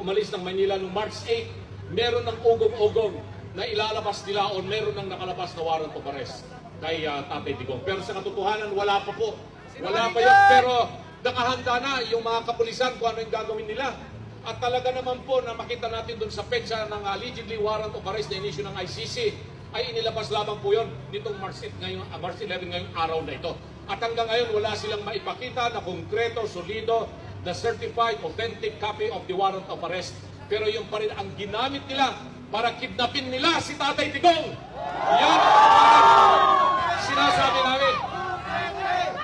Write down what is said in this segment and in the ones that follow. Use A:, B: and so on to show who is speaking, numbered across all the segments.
A: umalis ng Manila noong March 8, meron ng ugong-ugong na ilalabas nila o meron ng nakalabas na warrant of arrest kay ah, Tatay Digong. Pero sa katotohanan, wala pa po. Wala pa yun. Pero nakahanda na yung mga kapulisan kung ano yung gagawin nila. At talaga naman po na makita natin doon sa petsa ng allegedly warrant of arrest na inisyu ng ICC ay inilabas lamang po yun nitong March 8 ngayon, ah, March 11 ngayong araw na ito. At hanggang ngayon wala silang maipakita na konkreto, solido, na certified, authentic copy of the warrant of arrest. Pero yung pa rin ang ginamit nila para kidnapin nila si Tatay Digong. Yan ang sinasabi namin.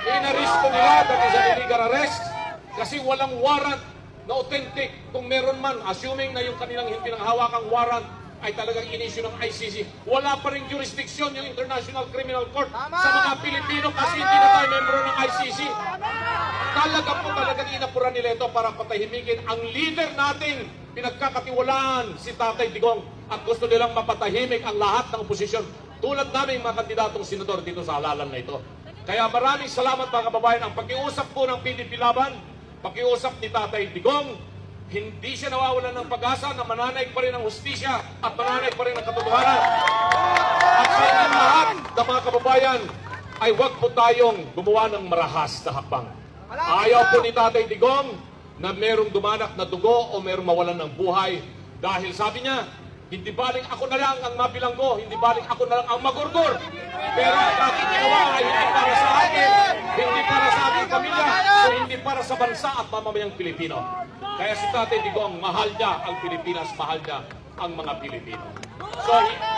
A: Inaristo nila dahil sa illegal arrest kasi walang warrant na authentic. Kung meron man, assuming na yung kanilang pinanghawakang warrant ay talagang inisyu ng ICC. Wala pa rin jurisdiction yung International Criminal Court sa mga Pilipino kasi hindi na tayo membro ng ICC. Talaga po talagang inapuran nila ito para patahimikin ang leader nating pinagkakatiwalaan si Tatay Digong at gusto nilang mapatahimik ang lahat ng oposisyon tulad namin mga kandidatong senador dito sa halalan na ito. Kaya maraming salamat mga kababayan. Ang pakiusap po ng PDP Laban, pakiusap ni Tatay Digong, hindi siya nawawalan ng pag-asa na mananaig pa rin ang hustisya at mananaig pa rin ang katotohanan. At sa lahat ng mga kababayan, ay huwag po tayong gumawa ng marahas na hakbang. Ayaw po ni Tatay Digong na merong dumanak na dugo o merong mawalan ng buhay. Dahil sabi niya, hindi baling ako na lang ang mabilanggo, hindi baling ako na lang ang magurgur. Pero ang ginawa ay hindi para sa akin, hindi para sa aking pamilya, hindi para sa bansa at mamamayang Pilipino. Kaya si Tatay Digong, mahal niya ang Pilipinas, mahal niya ang mga Pilipino. So,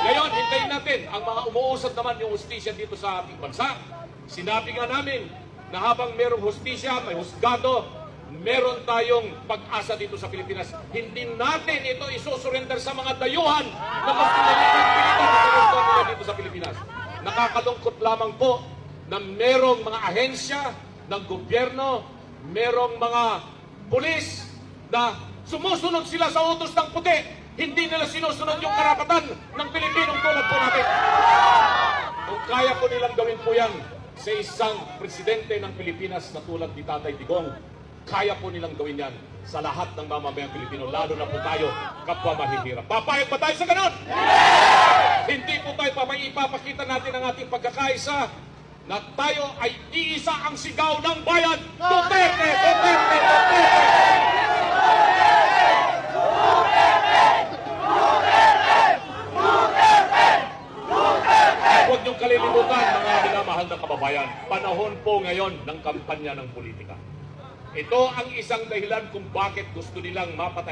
A: ngayon, hintayin natin ang mga umuusad naman yung hustisya dito sa ating bansa. Sinabi nga namin na habang merong hustisya, may husgado, meron tayong pag-asa dito sa Pilipinas. Hindi natin ito isusurrender sa mga dayuhan na mas pinalitan pilitan sa territory nila dito sa Pilipinas. Nakakalungkot lamang po na merong mga ahensya ng gobyerno, merong mga pulis na sumusunod sila sa utos ng puti. Hindi nila sinusunod yung karapatan ng Pilipinong tulad po natin. Kung kaya po nilang gawin po yan sa isang presidente ng Pilipinas na tulad ni Tatay Digong, kaya po nilang gawin yan sa lahat ng mamamayang Pilipino, lalo na po tayo, kapwa mahihirap. Papayag ba tayo sa ganon? Hindi po tayo papay ipapakita natin ang ating pagkakaisa na tayo ay iisa ang sigaw ng bayan. Duterte! Duterte! Duterte! Minamahal na kababayan, panahon po ngayon ng kampanya ng politika. Ito ang isang dahilan kung bakit gusto nilang mapatay